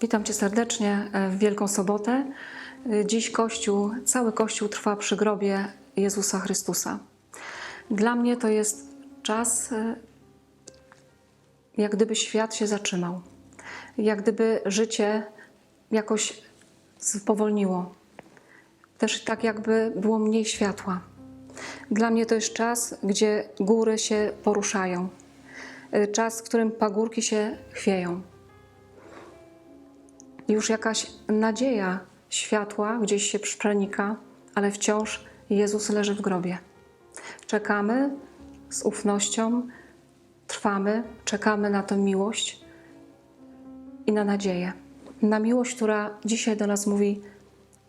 Witam Cię serdecznie w Wielką Sobotę. Dziś Kościół, cały Kościół trwa przy grobie Jezusa Chrystusa. Dla mnie to jest czas, e, jak gdyby świat się zatrzymał, jak gdyby życie jakoś spowolniło. Też tak jakby było mniej światła. Dla mnie to jest czas, gdzie góry się poruszają, E, czas, w którym pagórki się chwieją już jakaś nadzieja światła gdzieś się przenika, ale wciąż Jezus leży w grobie. Czekamy z ufnością, trwamy, czekamy na tę miłość i na nadzieję. Na miłość, która dzisiaj do nas mówi,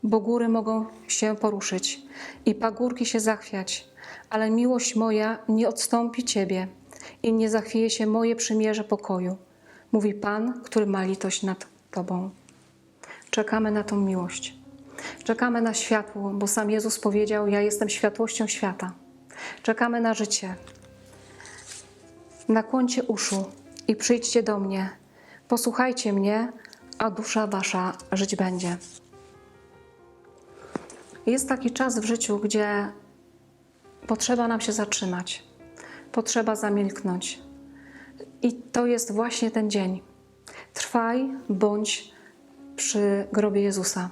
bo góry mogą się poruszyć i pagórki się zachwiać, ale miłość moja nie odstąpi Ciebie i nie zachwieje się moje przymierze pokoju, mówi Pan, który ma litość nad Tobą. Czekamy na tą miłość. Czekamy na światło, bo sam Jezus powiedział: Ja jestem światłością świata. Czekamy na życie. Nakłońcie uszu i przyjdźcie do mnie. Posłuchajcie mnie, a dusza wasza żyć będzie. Jest taki czas w życiu, gdzie potrzeba nam się zatrzymać, potrzeba zamilknąć. I to jest właśnie ten dzień. Trwaj bądź przy grobie Jezusa.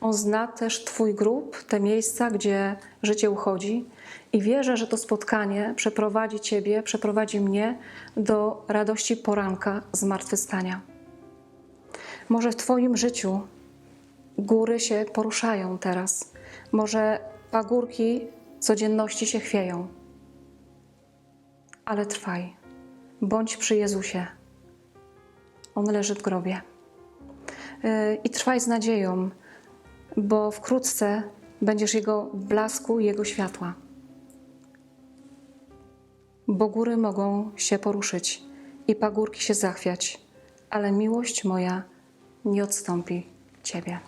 On zna też Twój grób, te miejsca, gdzie życie uchodzi, i wierzę, że to spotkanie przeprowadzi Ciebie, przeprowadzi mnie do radości poranka zmartwychwstania. Może w Twoim życiu góry się poruszają teraz, może pagórki codzienności się chwieją, ale trwaj, bądź przy Jezusie. On leży w grobie i trwaj z nadzieją, bo wkrótce będziesz Jego blasku Jego światła. Bo góry mogą się poruszyć i pagórki się zachwiać, ale miłość moja nie odstąpi Ciebie.